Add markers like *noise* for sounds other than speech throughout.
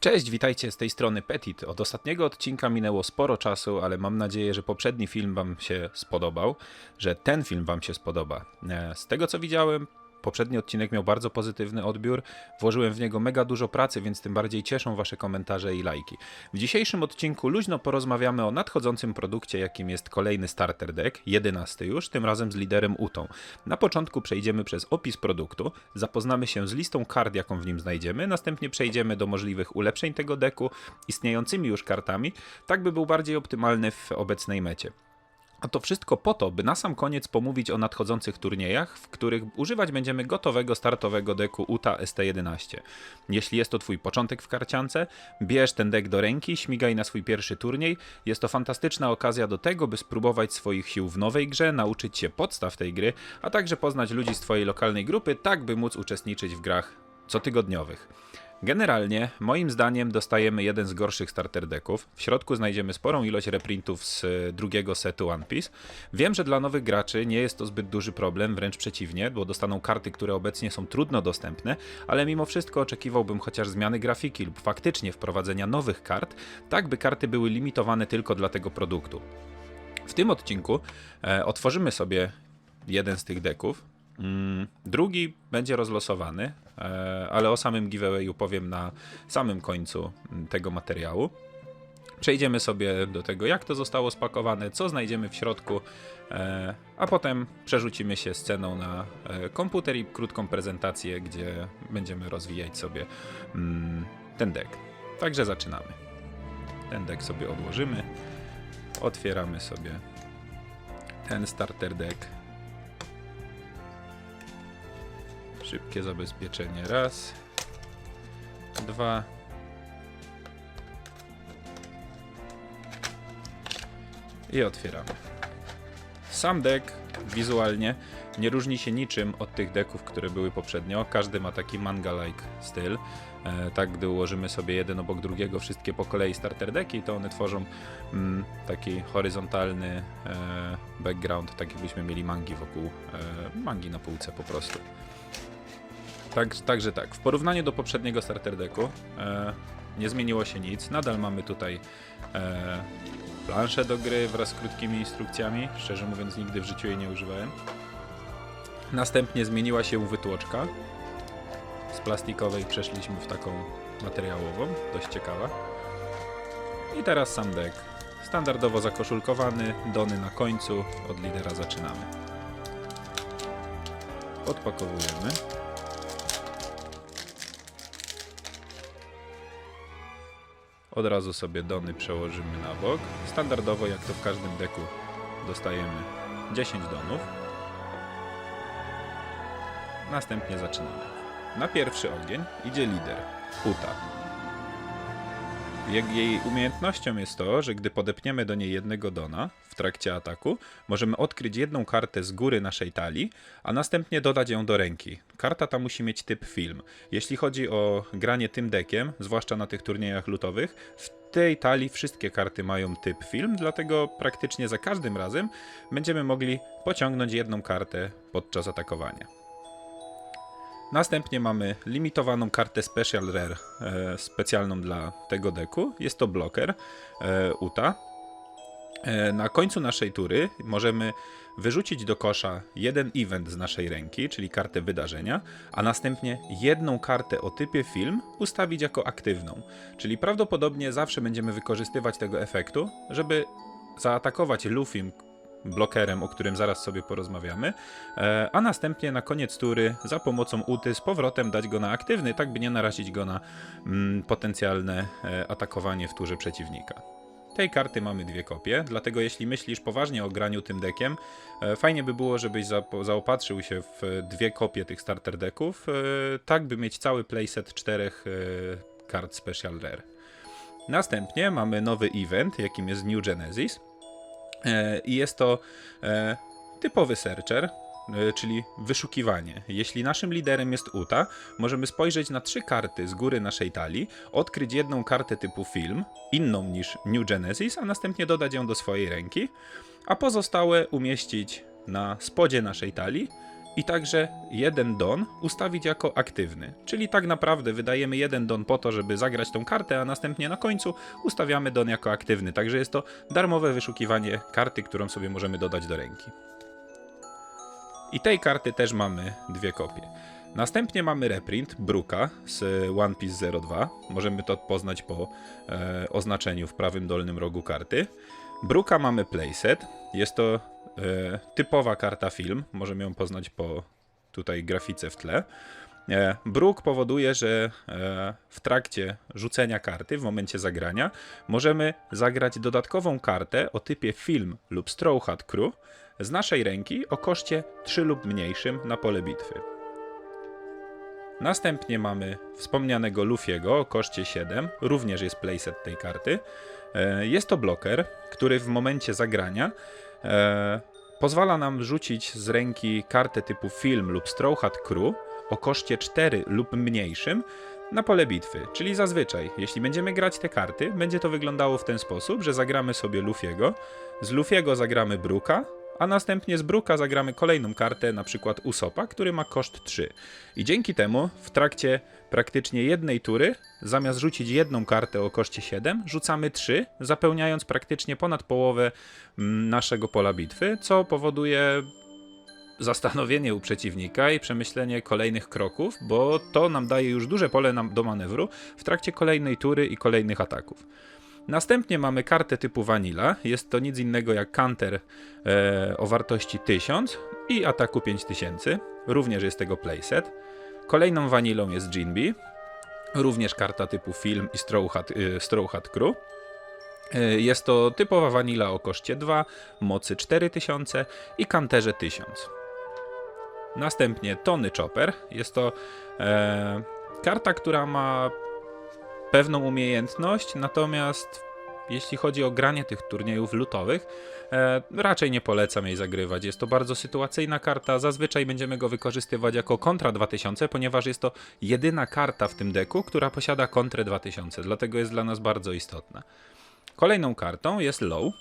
Cześć, witajcie z tej strony Petit. Od ostatniego odcinka minęło sporo czasu, ale mam nadzieję, że poprzedni film Wam się spodobał, że ten film Wam się spodoba. E, Z tego co widziałem, poprzedni odcinek miał bardzo pozytywny odbiór. Włożyłem w niego mega dużo pracy, więc tym bardziej cieszą Wasze komentarze i lajki. W dzisiejszym odcinku luźno porozmawiamy o nadchodzącym produkcie, jakim jest kolejny starter deck, jedenasty już, tym razem z liderem Utą. Na początku przejdziemy przez opis produktu, zapoznamy się z listą kart, jaką w nim znajdziemy, następnie przejdziemy do możliwych ulepszeń tego deku, istniejącymi już kartami, tak by był bardziej optymalny w obecnej mecie. A to wszystko po to, by na sam koniec pomówić o nadchodzących turniejach, w których używać będziemy gotowego startowego deku UTA ST11. Jeśli jest to Twój początek w karciance, bierz ten dek do ręki, śmigaj na swój pierwszy turniej. Jest to fantastyczna okazja do tego, by spróbować swoich sił w nowej grze, nauczyć się podstaw tej gry, a także poznać ludzi z Twojej lokalnej grupy, tak by móc uczestniczyć w grach cotygodniowych. Generalnie, moim zdaniem, dostajemy jeden z gorszych starter decków. W środku znajdziemy sporą ilość reprintów z e, drugiego setu One Piece. Wiem, że dla nowych graczy nie jest to zbyt duży problem, wręcz przeciwnie, bo dostaną karty, które obecnie są trudno dostępne, ale mimo wszystko oczekiwałbym chociaż zmiany grafiki lub faktycznie wprowadzenia nowych kart, tak by karty były limitowane tylko dla tego produktu. W tym odcinku e, otworzymy sobie jeden z tych deków. Mm, Drugi będzie rozlosowany, e, ale o samym giveawayu powiem na samym końcu mm, tego materiału. Przejdziemy sobie do tego, jak to zostało spakowane, co znajdziemy w środku, e, a potem przerzucimy się sceną na e, komputer i krótką prezentację, gdzie będziemy rozwijać sobie mm, ten deck. Także zaczynamy. Ten deck sobie odłożymy. Otwieramy sobie ten starter deck. Szybkie zabezpieczenie. Raz, dwa. I otwieramy. Sam deck wizualnie nie różni się niczym od tych deków, które były poprzednio. Każdy ma taki manga-like styl. E, tak, gdy ułożymy sobie jeden obok drugiego wszystkie po kolei starter decki, to one tworzą mm, taki horyzontalny e, background, tak jakbyśmy mieli mangi wokół, e, mangi na półce po prostu. Tak, także tak, w porównaniu do poprzedniego starter decku e, nie zmieniło się nic. Nadal mamy tutaj e, planszę do gry wraz z krótkimi instrukcjami. Szczerze mówiąc, nigdy w życiu jej nie używałem. Następnie zmieniła się wytłoczka. Z plastikowej przeszliśmy w taką materiałową, dość ciekawa. I teraz sam deck. Standardowo zakoszulkowany, dony na końcu. Od lidera zaczynamy. Odpakowujemy. Od razu sobie dony przełożymy na bok. Standardowo, jak to w każdym deku, dostajemy 10 donów. Następnie zaczynamy. Na pierwszy ogień idzie lider, Uta. Jak jej umiejętnością jest to, że gdy podepniemy do niej jednego dona trakcie ataku, możemy odkryć jedną kartę z góry naszej talii, a następnie dodać ją do ręki. Karta ta musi mieć typ film. Jeśli chodzi o granie tym dekiem, zwłaszcza na tych turniejach lutowych, w tej talii wszystkie karty mają typ film, dlatego praktycznie za każdym razem będziemy mogli pociągnąć jedną kartę podczas atakowania. Następnie mamy limitowaną kartę Special Rare, e, specjalną dla tego deku. Jest to bloker e, UTA. E, na końcu naszej tury możemy wyrzucić do kosza jeden event z naszej ręki, czyli kartę wydarzenia, a następnie jedną kartę o typie film ustawić jako aktywną. Czyli prawdopodobnie zawsze będziemy wykorzystywać tego efektu, żeby zaatakować Lufim, blokerem, o którym zaraz sobie porozmawiamy, e, a następnie na koniec tury za pomocą uty z powrotem dać go na aktywny, tak by nie narazić go na mm, potencjalne e, atakowanie w turze przeciwnika. Tej karty mamy dwie kopie, dlatego jeśli myślisz poważnie o graniu tym dekiem, e, fajnie by było, żebyś zaopatrzył się w dwie kopie tych starter decków, e, tak by mieć cały playset czterech e, kart Special Rare. Następnie mamy nowy event, jakim jest New Genesis. I jest to typowy searcher, czyli wyszukiwanie. Jeśli naszym liderem jest Uta, możemy spojrzeć na trzy karty z góry naszej talii, odkryć jedną kartę typu film, inną niż New Genesis, a następnie dodać ją do swojej ręki, a pozostałe umieścić na spodzie naszej talii i także jeden don ustawić jako aktywny. Czyli tak naprawdę wydajemy jeden don po to, żeby zagrać tą kartę, a następnie na końcu ustawiamy don jako aktywny. Także jest to darmowe wyszukiwanie karty, którą sobie możemy dodać do ręki. I tej karty też mamy dwie kopie. Następnie mamy reprint Bruka z One Piece 02. Możemy to poznać po e, oznaczeniu w prawym dolnym rogu karty. Bruka mamy playset. Jest to e, typowa karta film. Możemy ją poznać po tutaj grafice w tle. E, Bruk powoduje, że e, w trakcie rzucenia karty, w momencie zagrania, możemy zagrać dodatkową kartę o typie film lub Straw Hat Crew z naszej ręki o koszcie 3 lub mniejszym na pole bitwy. Następnie mamy wspomnianego Lufiego o koszcie 7, również jest playset tej karty. E, Jest to bloker, który w momencie zagrania e, pozwala nam rzucić z ręki kartę typu film lub Straw Hat Crew o koszcie 4 lub mniejszym na pole bitwy. Czyli zazwyczaj, jeśli będziemy grać te karty, będzie to wyglądało w ten sposób, że zagramy sobie Lufiego, z Lufiego zagramy Bruka, a następnie z Bruka zagramy kolejną kartę, na przykład Usopa, który ma koszt 3. I dzięki temu w trakcie praktycznie jednej tury, zamiast rzucić jedną kartę o koszcie 7, rzucamy 3, zapełniając praktycznie ponad połowę mm, naszego pola bitwy, co powoduje zastanowienie u przeciwnika i przemyślenie kolejnych kroków, bo to nam daje już duże pole do manewru w trakcie kolejnej tury i kolejnych ataków. Następnie mamy kartę typu Vanilla. Jest to nic innego jak counter e, o wartości 1000 i ataku 5000. Również jest tego playset. Kolejną vanilą jest Jinbi. Również karta typu film i Straw Hat, y, Straw Hat Crew. E, Jest to typowa vanilla o koszcie 2, mocy 4000 i kanterze 1000. Następnie Tony Chopper. Jest to e, karta, która ma pewną umiejętność, natomiast jeśli chodzi o granie tych turniejów lutowych, e, raczej nie polecam jej zagrywać. Jest to bardzo sytuacyjna karta. Zazwyczaj będziemy go wykorzystywać jako kontra 2000, ponieważ jest to jedyna karta w tym deku, która posiada kontrę 2000, dlatego jest dla nas bardzo istotna. Kolejną kartą jest Low.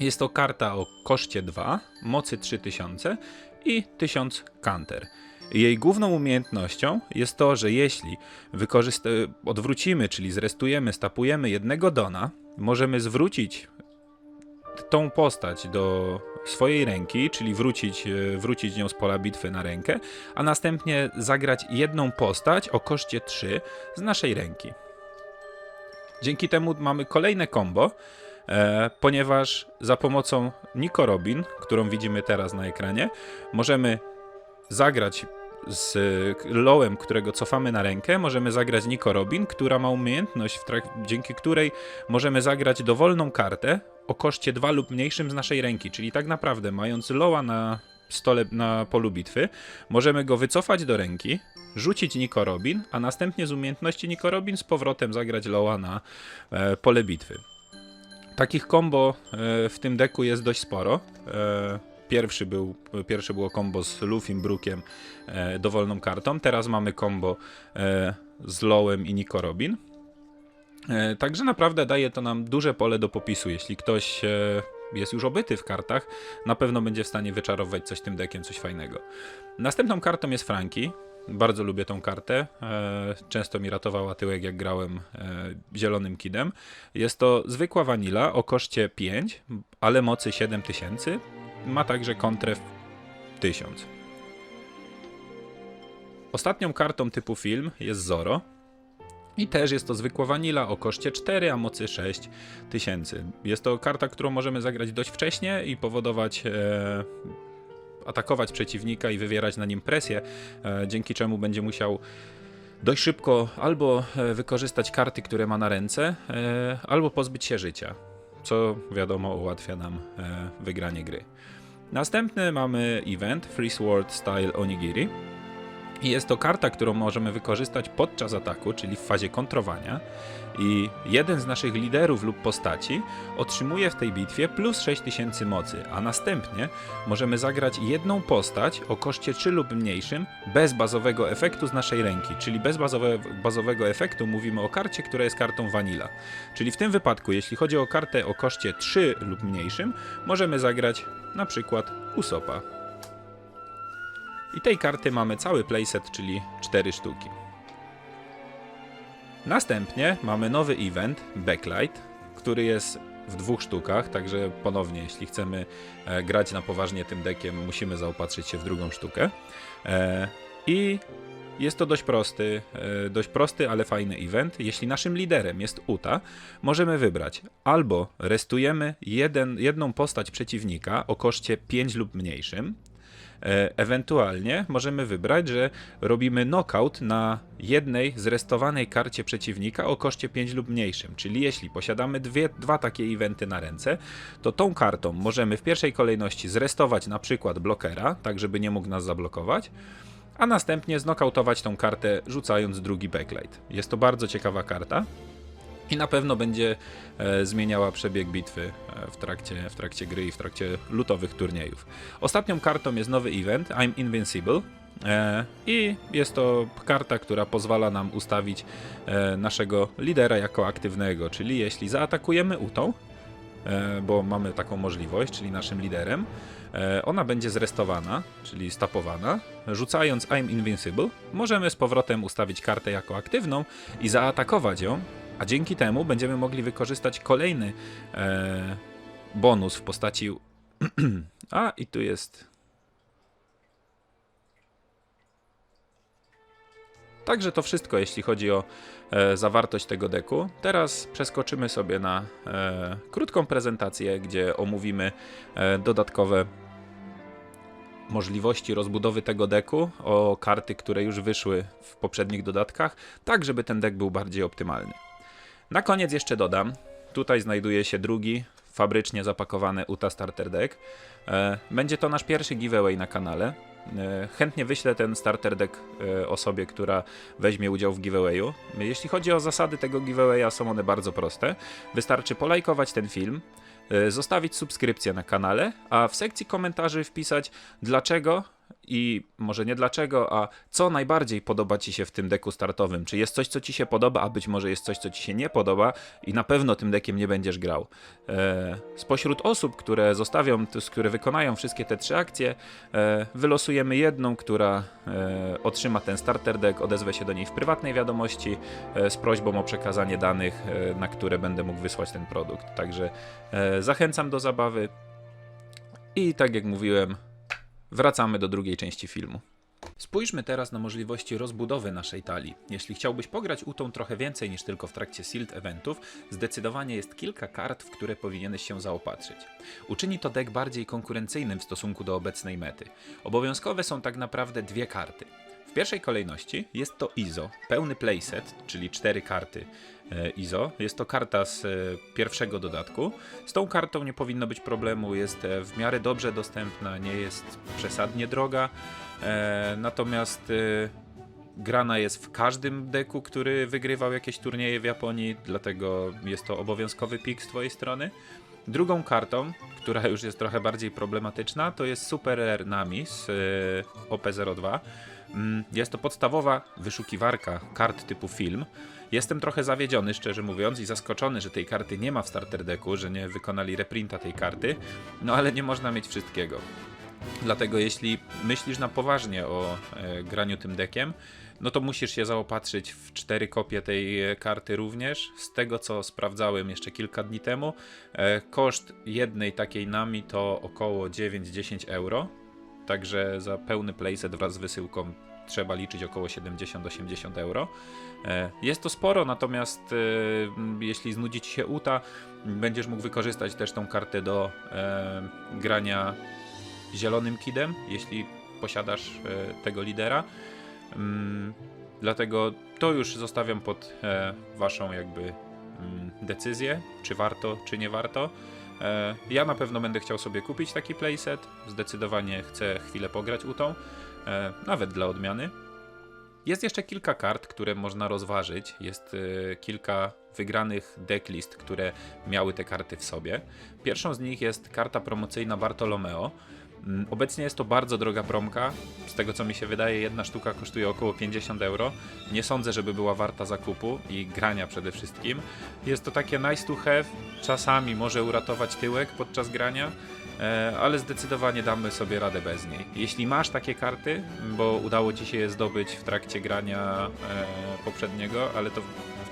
Jest to karta o koszcie 2, mocy 3000 i 1000 counter. Jej główną umiejętnością jest to, że jeśli odwrócimy, czyli zrestujemy, stapujemy jednego dona, możemy zwrócić tą postać do swojej ręki, czyli wrócić, e, wrócić nią z pola bitwy na rękę, a następnie zagrać jedną postać o koszcie 3 z naszej ręki. Dzięki temu mamy kolejne combo, e, ponieważ za pomocą Nico Robin, którą widzimy teraz na ekranie, możemy zagrać z Lowem, którego cofamy na rękę, możemy zagrać Nico Robin, która ma umiejętność, dzięki której możemy zagrać dowolną kartę o koszcie 2 lub mniejszym z naszej ręki. Czyli tak naprawdę, mając Lowa na stole, na polu bitwy, możemy go wycofać do ręki, rzucić Nico Robin, a następnie z umiejętności Nico Robin z powrotem zagrać Lowa na e, pole bitwy. Takich combo e, w tym deku jest dość sporo. E, Pierwszy, był, pierwsze było combo z Lufim Brookiem e, dowolną kartą. Teraz mamy combo e, z Lowem i Nico Robin. E, także naprawdę daje to nam duże pole do popisu. Jeśli ktoś e, jest już obyty w kartach, na pewno będzie w stanie wyczarować coś tym dekiem, coś fajnego. Następną kartą jest Franki. Bardzo lubię tą kartę. E, często mi ratowała tyłek, jak grałem e, zielonym kidem. Jest to zwykła vanilla o koszcie 5, ale mocy 7000. Ma także kontrę w 1000. Ostatnią kartą typu film jest Zoro. I też jest to zwykła vanilla o koszcie 4, a mocy 6 tysięcy. Jest to karta, którą możemy zagrać dość wcześnie i powodować, e, atakować przeciwnika i wywierać na nim presję, e, dzięki czemu będzie musiał dość szybko albo e, wykorzystać karty, które ma na ręce, e, albo pozbyć się życia, co wiadomo ułatwia nam e, wygranie gry. Następny mamy event Free Sword Style Onigiri. I jest to karta, którą możemy wykorzystać podczas ataku, czyli w fazie kontrowania. I jeden z naszych liderów lub postaci otrzymuje w tej bitwie plus 6000 mocy, a następnie możemy zagrać jedną postać o koszcie 3 lub mniejszym bez bazowego efektu z naszej ręki. Czyli bez bazowe, bazowego efektu mówimy o karcie, która jest kartą vanilla. Czyli w tym wypadku, jeśli chodzi o kartę o koszcie 3 lub mniejszym, możemy zagrać na przykład Usopa. I tej karty mamy cały playset, czyli 4 sztuki. Następnie mamy nowy event, Backlight, który jest w dwóch sztukach, także ponownie, jeśli chcemy e, grać na poważnie tym dekiem, musimy zaopatrzyć się w drugą sztukę. E, I jest to dość prosty, e, dość prosty, ale fajny event. Jeśli naszym liderem jest Uta, możemy wybrać albo restujemy jeden, jedną postać przeciwnika o koszcie 5 lub mniejszym, Ewentualnie możemy wybrać, że robimy knockout na jednej zrestowanej karcie przeciwnika o koszcie 5 lub mniejszym. Czyli jeśli posiadamy dwie, dwa takie eventy na ręce, to tą kartą możemy w pierwszej kolejności zrestować na przykład blokera, tak żeby nie mógł nas zablokować, a następnie znokautować tą kartę rzucając drugi backlight. Jest to bardzo ciekawa karta i na pewno będzie e, zmieniała przebieg bitwy e, w, trakcie, w trakcie gry i w trakcie lutowych turniejów. Ostatnią kartą jest nowy event I'm Invincible. E, I jest to karta, która pozwala nam ustawić naszego lidera jako aktywnego, czyli jeśli zaatakujemy utą, bo mamy taką możliwość, czyli naszym liderem, ona będzie zrestowana, czyli stapowana. Rzucając I'm Invincible, możemy z powrotem ustawić kartę jako aktywną i zaatakować ją, a dzięki temu będziemy mogli wykorzystać kolejny e, bonus w postaci. *clears throat* a i tu jest. Także to wszystko, jeśli chodzi o e, zawartość tego deku. Teraz przeskoczymy sobie na e, krótką prezentację, gdzie omówimy e, dodatkowe możliwości rozbudowy tego deku o karty, które już wyszły w poprzednich dodatkach, tak żeby ten dek był bardziej optymalny. Na koniec jeszcze dodam, tutaj znajduje się drugi, fabrycznie zapakowany UTA Starter Deck. E, Będzie to nasz pierwszy giveaway na kanale. E, Chętnie wyślę ten starter deck e, osobie, która weźmie udział w giveawayu. Jeśli chodzi o zasady tego giveawaya, są one bardzo proste. Wystarczy polajkować ten film, zostawić subskrypcję na kanale, a w sekcji komentarzy wpisać dlaczego i może nie dlaczego, a co najbardziej podoba Ci się w tym deku startowym. Czy jest coś, co Ci się podoba, a być może jest coś, co Ci się nie podoba i na pewno tym dekiem nie będziesz grał. E, spośród osób, które zostawią, które wykonają wszystkie te trzy akcje, e, wylosujemy jedną, która e, otrzyma ten starter deck, odezwę się do niej w prywatnej wiadomości e, z prośbą o przekazanie danych, e, na które będę mógł wysłać ten produkt. Także e, zachęcam do zabawy i tak jak mówiłem, wracamy do drugiej części filmu. Spójrzmy teraz na możliwości rozbudowy naszej talii. Jeśli chciałbyś pograć utą trochę więcej niż tylko w trakcie Sealed eventów, zdecydowanie jest kilka kart, w które powinieneś się zaopatrzyć. Uczyni to deck bardziej konkurencyjnym w stosunku do obecnej mety. Obowiązkowe są tak naprawdę dwie karty. W pierwszej kolejności jest to ISO, pełny playset, czyli cztery karty e, ISO. Jest to karta z e, pierwszego dodatku. Z tą kartą nie powinno być problemu, jest e, w miarę dobrze dostępna, nie jest przesadnie droga. Natomiast grana jest w każdym deku, który wygrywał jakieś turnieje w Japonii, dlatego jest to obowiązkowy pik z twojej strony. Drugą kartą, która już jest trochę bardziej problematyczna, to jest Super Rare Nami z e, OP02. Mm, Jest to podstawowa wyszukiwarka kart typu film. Jestem trochę zawiedziony, szczerze mówiąc, i zaskoczony, że tej karty nie ma w starter decku, że nie wykonali reprinta tej karty, no ale nie można mieć wszystkiego. Dlatego jeśli myślisz na poważnie o e, graniu tym dekiem, no to musisz się zaopatrzyć w cztery kopie tej e, karty również. Z tego co sprawdzałem jeszcze kilka dni temu, e, koszt jednej takiej nami to około 9-10 euro. Także za pełny playset wraz z wysyłką trzeba liczyć około 70-80 euro. E, Jest to sporo, natomiast e, jeśli znudzi ci się UTA, będziesz mógł wykorzystać też tą kartę do e, grania zielonym kidem, jeśli posiadasz tego lidera. Mm, Dlatego to już zostawiam pod waszą jakby mm, decyzję, czy warto, czy nie warto. E, Ja na pewno będę chciał sobie kupić taki playset. Zdecydowanie chcę chwilę pograć utą, e, nawet dla odmiany. Jest jeszcze kilka kart, które można rozważyć. Jest e, kilka wygranych decklist, które miały te karty w sobie. Pierwszą z nich jest karta promocyjna Bartolomeo. Mm, Obecnie jest to bardzo droga promka. Z tego co mi się wydaje, jedna sztuka kosztuje około 50 euro. Nie sądzę, żeby była warta zakupu i grania przede wszystkim. Jest to takie nice to have. Czasami może uratować tyłek podczas grania. e, ale zdecydowanie damy sobie radę bez niej. Jeśli masz takie karty, bo udało ci się je zdobyć w trakcie grania e, poprzedniego, ale to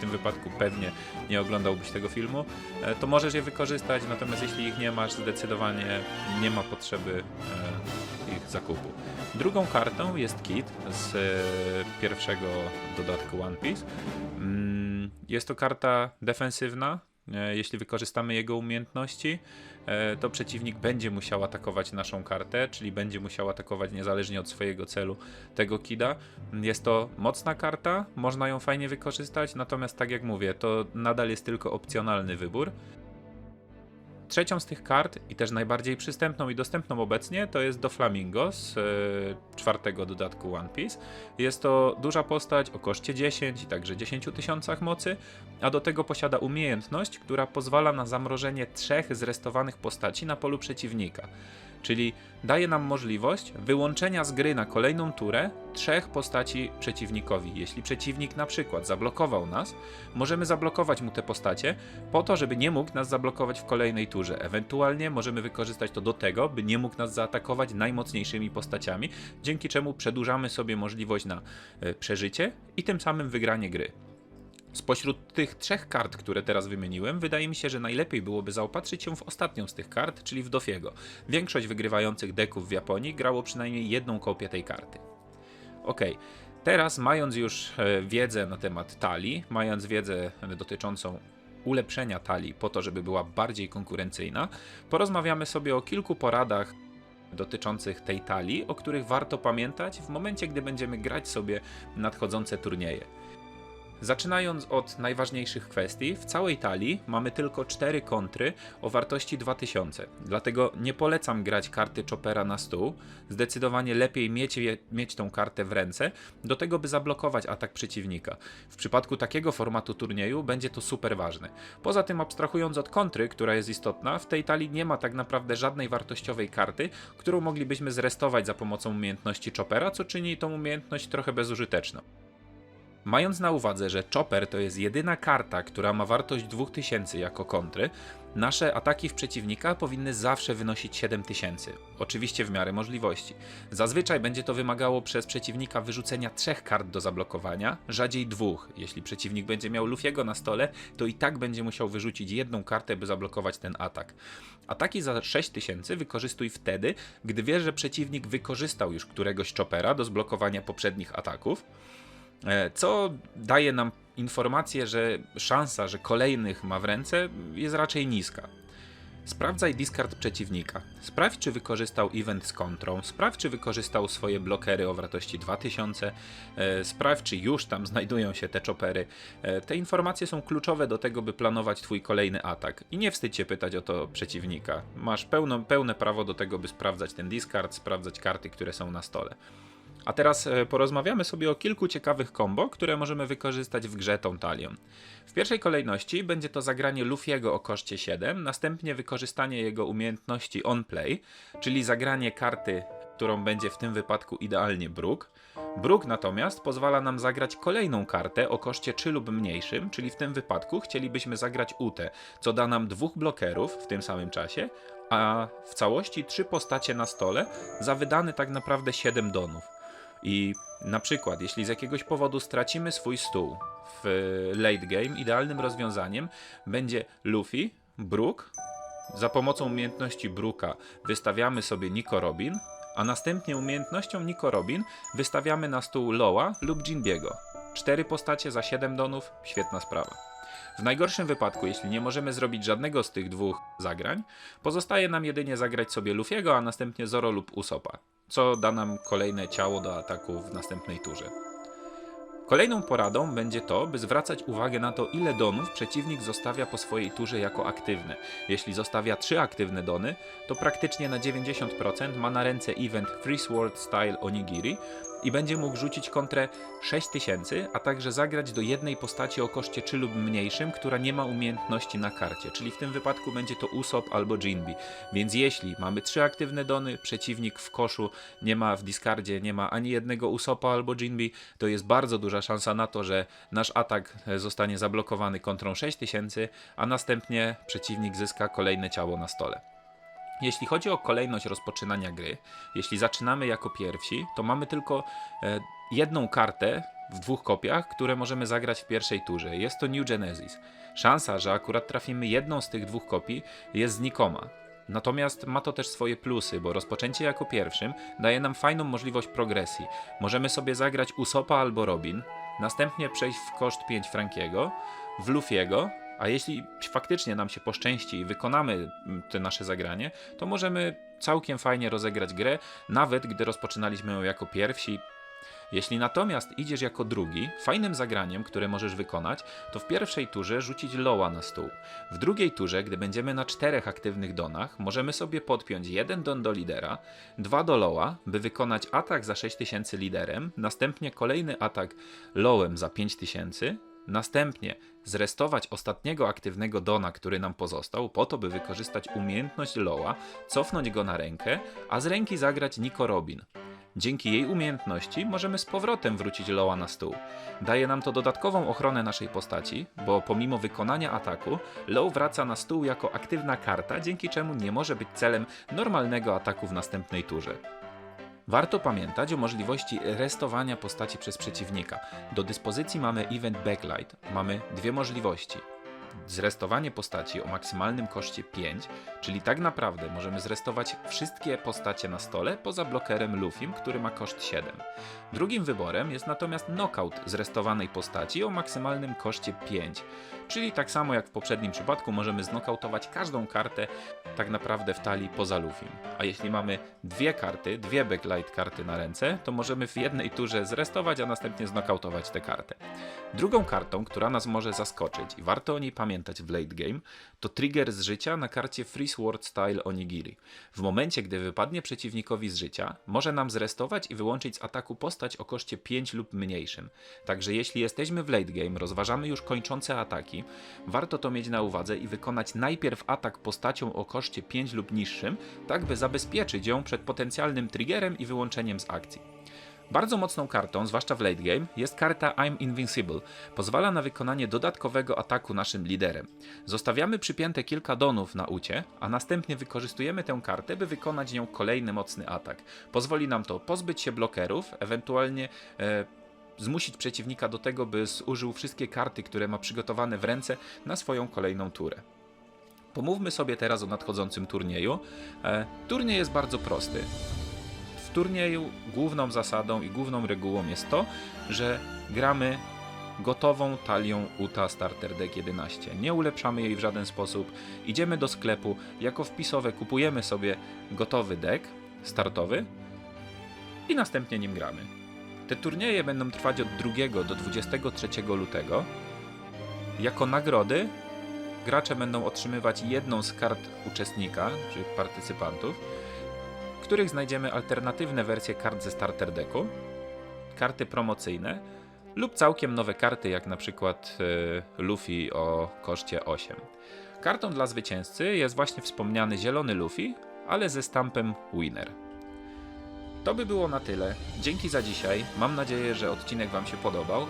tym wypadku pewnie nie oglądałbyś tego filmu, e, to możesz je wykorzystać, natomiast jeśli ich nie masz, zdecydowanie nie ma potrzeby e, ich zakupu. Drugą kartą jest kit z e, pierwszego dodatku One Piece. Mm, Jest to karta defensywna. E, Jeśli wykorzystamy jego umiejętności, e, to przeciwnik będzie musiał atakować naszą kartę, czyli będzie musiał atakować niezależnie od swojego celu tego kida. Jest to mocna karta, można ją fajnie wykorzystać, natomiast tak jak mówię, to nadal jest tylko opcjonalny wybór. Trzecią z tych kart i też najbardziej przystępną i dostępną obecnie to jest do Flamingo z e, czwartego dodatku One Piece. Jest to duża postać o koszcie 10 i także 10 tysiącach mocy, a do tego posiada umiejętność, która pozwala na zamrożenie trzech zrestowanych postaci na polu przeciwnika. Czyli daje nam możliwość wyłączenia z gry na kolejną turę trzech postaci przeciwnikowi. Jeśli przeciwnik na przykład zablokował nas, możemy zablokować mu te postacie po to, żeby nie mógł nas zablokować w kolejnej turze. Ewentualnie możemy wykorzystać to do tego, by nie mógł nas zaatakować najmocniejszymi postaciami, dzięki czemu przedłużamy sobie możliwość na e, przeżycie i tym samym wygranie gry. Spośród tych trzech kart, które teraz wymieniłem, wydaje mi się, że najlepiej byłoby zaopatrzyć się w ostatnią z tych kart, czyli w Dofiego. Większość wygrywających deków w Japonii grało przynajmniej jedną kopię tej karty. Okej, teraz mając już e, wiedzę na temat talii, mając wiedzę dotyczącą ulepszenia talii po to, żeby była bardziej konkurencyjna, porozmawiamy sobie o kilku poradach dotyczących tej talii, o których warto pamiętać w momencie, gdy będziemy grać sobie nadchodzące turnieje. Zaczynając od najważniejszych kwestii, w całej talii mamy tylko 4 kontry o wartości 2000, dlatego nie polecam grać karty Chopera na stół. Zdecydowanie lepiej mieć, mieć tą kartę w ręce, do tego by zablokować atak przeciwnika. W przypadku takiego formatu turnieju będzie to super ważne. Poza tym, abstrahując od kontry, która jest istotna, w tej talii nie ma tak naprawdę żadnej wartościowej karty, którą moglibyśmy zrestować za pomocą umiejętności Chopera, co czyni tą umiejętność trochę bezużyteczną. Mając na uwadze, że Chopper to jest jedyna karta, która ma wartość 2000 jako kontry, nasze ataki w przeciwnika powinny zawsze wynosić 7000, oczywiście w miarę możliwości. Zazwyczaj będzie to wymagało przez przeciwnika wyrzucenia trzech kart do zablokowania, rzadziej dwóch. Jeśli przeciwnik będzie miał Lufiego na stole, to i tak będzie musiał wyrzucić jedną kartę, by zablokować ten atak. Ataki za 6000 wykorzystuj wtedy, gdy wiesz, że przeciwnik wykorzystał już któregoś Choppera do zblokowania poprzednich ataków. E, co daje nam informację, że szansa, że kolejnych ma w ręce jest raczej niska. Sprawdzaj discard przeciwnika. Sprawdź, czy wykorzystał event z kontrą. Sprawdź, czy wykorzystał swoje blokery o wartości 2000. E, Sprawdź, czy już tam znajdują się te chopery. E, Te informacje są kluczowe do tego, by planować Twój kolejny atak. I nie wstydź się pytać o to przeciwnika. Masz pełno, pełne prawo do tego, by sprawdzać ten discard, sprawdzać karty, które są na stole. A teraz e, porozmawiamy sobie o kilku ciekawych kombo, które możemy wykorzystać w grze tą talią. W pierwszej kolejności będzie to zagranie Lufiego o koszcie 7, następnie wykorzystanie jego umiejętności on play, czyli zagranie karty, którą będzie w tym wypadku idealnie Brook. Brook natomiast pozwala nam zagrać kolejną kartę o koszcie 3 lub mniejszym, czyli w tym wypadku chcielibyśmy zagrać Utę, co da nam dwóch blokerów w tym samym czasie, a w całości trzy postacie na stole za wydany tak naprawdę 7 donów. I na przykład, jeśli z jakiegoś powodu stracimy swój stół w late game, idealnym rozwiązaniem będzie Luffy, Brook. Za pomocą umiejętności Brooka wystawiamy sobie Nico Robin, a następnie umiejętnością Nico Robin wystawiamy na stół Loa lub Jinbiego. Cztery postacie za 7 donów, świetna sprawa. W najgorszym wypadku, jeśli nie możemy zrobić żadnego z tych dwóch zagrań, pozostaje nam jedynie zagrać sobie Lufiego, a następnie Zoro lub Usopa, co da nam kolejne ciało do ataku w następnej turze. Kolejną poradą będzie to, by zwracać uwagę na to, ile donów przeciwnik zostawia po swojej turze jako aktywne. Jeśli zostawia 3 aktywne dony, to praktycznie na 90% ma na ręce event Free Sword Style Onigiri i będzie mógł rzucić kontrę 6000, a także zagrać do jednej postaci o koszcie 3 lub mniejszym, która nie ma umiejętności na karcie, czyli w tym wypadku będzie to Usopp albo Jinbi. Więc jeśli mamy 3 aktywne dony, przeciwnik w koszu nie ma w discardzie, nie ma ani jednego Usoppa albo Jinbi, to jest bardzo duża szansa na to, że nasz atak zostanie zablokowany kontrą 6000, a następnie przeciwnik zyska kolejne ciało na stole. Jeśli chodzi o kolejność rozpoczynania gry, jeśli zaczynamy jako pierwsi, to mamy tylko e, jedną kartę w dwóch kopiach, które możemy zagrać w pierwszej turze. Jest to New Genesis. Szansa, że akurat trafimy jedną z tych dwóch kopii jest znikoma. Natomiast ma to też swoje plusy, bo rozpoczęcie jako pierwszym daje nam fajną możliwość progresji. Możemy sobie zagrać Usopa albo Robin, następnie przejść w koszt 5 Frankiego, w Lufiego, a jeśli faktycznie nam się poszczęści i wykonamy mm, te nasze zagranie, to możemy całkiem fajnie rozegrać grę, nawet gdy rozpoczynaliśmy ją jako pierwsi. Jeśli natomiast idziesz jako drugi, fajnym zagraniem, które możesz wykonać, to w pierwszej turze rzucić loła na stół. W drugiej turze, gdy będziemy na czterech aktywnych donach, możemy sobie podpiąć jeden don do lidera, dwa do loła, by wykonać atak za 6000 liderem, następnie kolejny atak lowem za 5000, Następnie zrestować ostatniego aktywnego dona, który nam pozostał, po to, by wykorzystać umiejętność Loa, cofnąć go na rękę, a z ręki zagrać Nico Robin. Dzięki jej umiejętności możemy z powrotem wrócić Loa na stół. Daje nam to dodatkową ochronę naszej postaci, bo pomimo wykonania ataku, Low wraca na stół jako aktywna karta, dzięki czemu nie może być celem normalnego ataku w następnej turze. Warto pamiętać o możliwości restowania postaci przez przeciwnika. Do dyspozycji mamy Event Backlight. Mamy dwie możliwości. Zrestowanie postaci o maksymalnym koszcie 5, czyli tak naprawdę możemy zrestować wszystkie postacie na stole poza blokerem Lufim, który ma koszt 7. Drugim wyborem jest natomiast knockout zrestowanej postaci o maksymalnym koszcie 5, czyli tak samo jak w poprzednim przypadku możemy znokautować każdą kartę tak naprawdę w talii poza Lufim. A jeśli mamy dwie karty, dwie backlight karty na ręce, to możemy w jednej turze zrestować, a następnie znokautować tę kartę. Drugą kartą, która nas może zaskoczyć i warto o niej pamiętać w late game, to trigger z życia na karcie Free Sword Style Onigiri. W momencie, gdy wypadnie przeciwnikowi z życia, może nam zrestować i wyłączyć z ataku postać o koszcie 5 lub mniejszym. Także jeśli jesteśmy w late game, rozważamy już kończące ataki, warto to mieć na uwadze i wykonać najpierw atak postacią o koszcie 5 lub niższym, tak by zabezpieczyć ją przed potencjalnym triggerem i wyłączeniem z akcji. Bardzo mocną kartą, zwłaszcza w late game, jest karta I'm Invincible. Pozwala na wykonanie dodatkowego ataku naszym liderem. Zostawiamy przypięte kilka donów na ucie, a następnie wykorzystujemy tę kartę, by wykonać nią kolejny mocny atak. Pozwoli nam to pozbyć się blokerów, ewentualnie e, zmusić przeciwnika do tego, by zużył wszystkie karty, które ma przygotowane w ręce na swoją kolejną turę. Pomówmy sobie teraz o nadchodzącym turnieju. E, turniej jest bardzo prosty. Turnieju główną zasadą i główną regułą jest to, że gramy gotową talią UTA Starter Deck 11. Nie ulepszamy jej w żaden sposób. Idziemy do sklepu, jako wpisowe kupujemy sobie gotowy deck startowy i następnie nim gramy. Te turnieje będą trwać od 2 do 23 lutego. Jako nagrody gracze będą otrzymywać jedną z kart uczestnika, czyli partycypantów, w których znajdziemy alternatywne wersje kart ze starter decku, karty promocyjne lub całkiem nowe karty, jak na przykład y, Luffy o koszcie 8. Kartą dla zwycięzcy jest właśnie wspomniany zielony Luffy, ale ze stampem Winner. To by było na tyle. Dzięki za dzisiaj. Mam nadzieję, że odcinek Wam się podobał.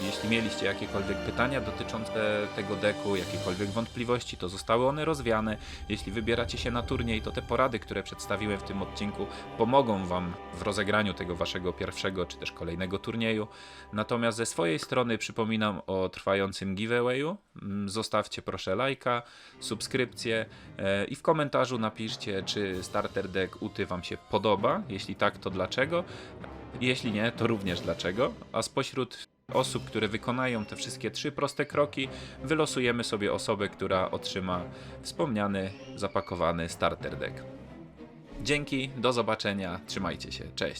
Jeśli mieliście jakiekolwiek pytania dotyczące tego deku, jakiekolwiek wątpliwości, to zostały one rozwiane. Jeśli wybieracie się na turniej, to te porady, które przedstawiłem w tym odcinku, pomogą Wam w rozegraniu tego Waszego pierwszego czy też kolejnego turnieju. Natomiast ze swojej strony przypominam o trwającym giveawayu. Mm, Zostawcie proszę lajka, subskrypcję e, i w komentarzu napiszcie, czy starter deck Uty Wam się podoba. Jeśli tak, to dlaczego? Jeśli nie, to również dlaczego. A spośród osób, które wykonają te wszystkie trzy proste kroki, wylosujemy sobie osobę, która otrzyma wspomniany, zapakowany starter deck. Dzięki, do zobaczenia, trzymajcie się, cześć.